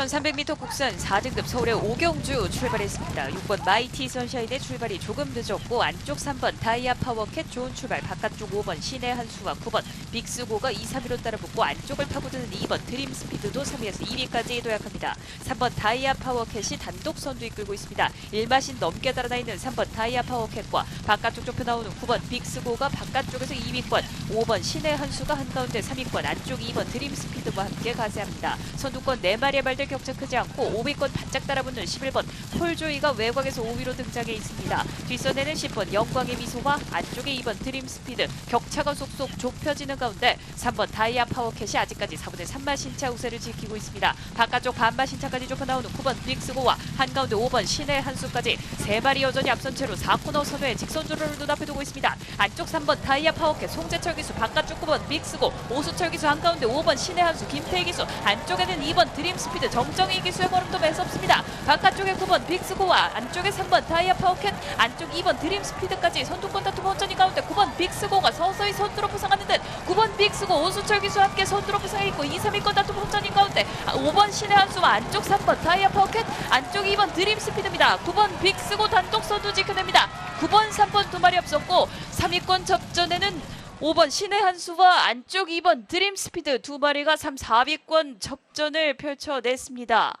1300m 국산 4등급 서울의 오경주 출발했습니다. 6번 마이티 선샤인의 출발이 조금 늦었고 안쪽 3번 다이아 파워캣 좋은 출발 바깥쪽 5번 신의 한수와 9번 빅스고가 2, 3위로 따라붙고 안쪽을 파고드는 2번 드림 스피드도 3위에서 2위까지 도약합니다. 3번 다이아 파워캣이 단독 선두 이끌고 있습니다. 1마신 넘게 달아나 있는 3번 다이아 파워캣과 바깥쪽 좁혀 나오는 9번 빅스고가 바깥쪽에서 2위권 5번 신의 한수가 한가운데 3위권 안쪽 2번 드림 스피드와 함께 가세합니다. 선두권 4마리의 발들 격차 크지 않고 5위권 바짝 따라붙는 11번 폴조이가 외곽에서 5위로 등장해 있습니다. 뒷선에는 10번 영광의 미소와 안쪽에 2번 드림 스피드 격차가 속속 좁혀지는 가운데 3번 다이아 파워캣이 아직까지 4분의 3마 신차 우세를 지키고 있습니다. 바깥쪽 반마 신차까지 좁혀 나오는 9번 빅스고와 한가운데 5번 신의 한수까지 세 발이 여전히 앞선 채로 4코너 선회에 직선주로를 눈앞에 두고 있습니다. 안쪽 3번 다이아 파워캣 송재철 기수 바깥쪽 9번 빅스고 오수철 기수 한가운데 5번 신의 한수 김태희 기수 안쪽에는 2번 드림 스피드 정정희 기수의 걸음도 매섭습니다. 바깥쪽에 9번 빅스고와 안쪽에 3번 다이아 파워캣 안쪽 2번 드림 스피드까지 선두권 다툼 혼전이 가운데 9번 빅스고가 서서히 선두로 부상하는 듯 9번 빅스고 오수철 기수와 함께 선두로 부상해 있고 2, 3위권 다툼 혼전인 가운데 5번 신의 한수와 안쪽 3번 다이아 파워캣 안쪽 2번 드림 스피드입니다. 9번 빅스고 단독 선두 지켜냅니다. 9번, 3번 두 마리 앞섰고 3위권 접전에는 5번 신의 한수와 안쪽 2번 드림 스피드 두 마리가 3, 4위권 접전을 펼쳐냈습니다.